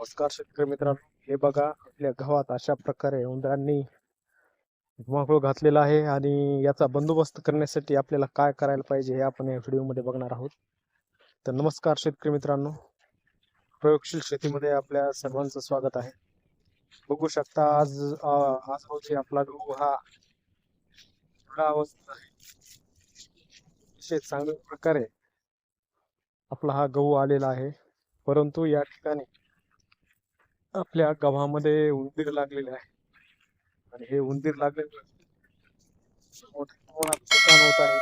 नमस्कार शेतकरी मित्रांनो. हे बघा आपल्या गावात अशा प्रकारे उंदरांनी धुमाकूळ घातलेला आहे आणि याचा बंदोबस्त करण्यासाठी आपल्याला काय करायला पाहिजे हे आपण या व्हिडिओमध्ये बघणार आहोत. तर नमस्कार शेतकरी मित्रांनो. प्रयोगशील शेतीमध्ये आपल्या सर्वांचं स्वागत आहे. बघू शकता आज आज रोजी आपला गहू हा थोडा अवस्थेत आहे. अतिशय चांगल्या प्रकारे आपला हा गहू आलेला आहे. परंतु या ठिकाणी आपल्या गव्हामध्ये उंदीर लागलेले आहे. आणि हे उंदीर लागलेले मोठ्या नुकसान होत आहे.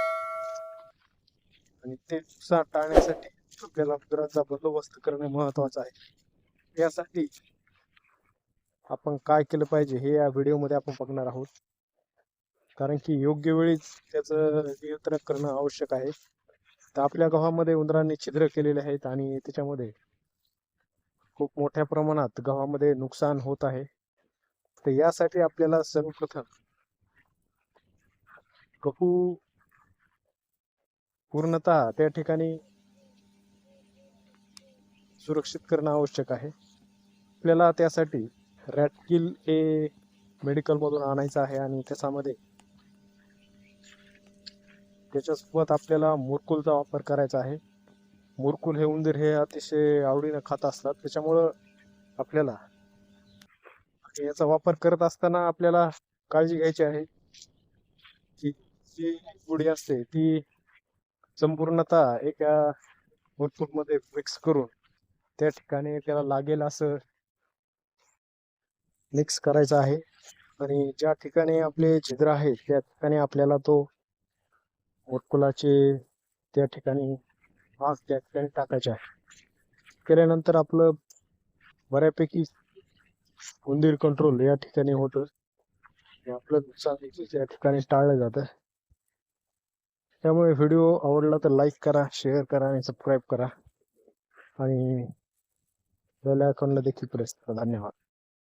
आणि ते नुकसान टाळण्यासाठी आपल्याला उंदराचा बंदोबस्त करणे महत्वाचं आहे. यासाठी आपण काय केलं पाहिजे हे या व्हिडिओमध्ये आपण बघणार आहोत. कारण की योग्य वेळीच त्याचं नियंत्रण करणं आवश्यक आहे. तर आपल्या गव्हामध्ये उंदरांनी छिद्र केलेले आहेत आणि त्याच्यामध्ये खूप मोठ्या प्रमाणात गव्हामध्ये नुकसान होत आहे. तर यासाठी आपल्याला सर्वप्रथम गहू पूर्णतः त्या ठिकाणी सुरक्षित करणं आवश्यक आहे. आपल्याला त्यासाठी रॅटकिल हे मेडिकलमधून आणायचं आहे आणि त्याच्यामध्ये त्याच्यासोबत आपल्याला मोरकुलचा वापर करायचा आहे. मुरकुल हे उंदीर हे अतिशय आवडीनं खात असतात. त्याच्यामुळं आपल्याला याचा वापर करत असताना आपल्याला काळजी घ्यायची आहे की जी गुढी असते ती संपूर्णतः एका मध्ये मिक्स करून त्या ठिकाणी त्याला लागेल असं मिक्स करायचं आहे. आणि ज्या ठिकाणी आपले छिद्र आहे त्या ठिकाणी आपल्याला तो मुरकुलाचे त्या ठिकाणी भाग त्या ठिकाणी टाकायचे आहे केल्यानंतर आपलं बऱ्यापैकी उंदीर कंट्रोल या ठिकाणी होतं आणि आपलं नुकसान या ठिकाणी टाळलं जातं. त्यामुळे व्हिडिओ आवडला तर लाईक करा शेअर करा आणि सबस्क्राईब करा. आणि बेल आयकॉनला देखील प्रेस करा. धन्यवाद.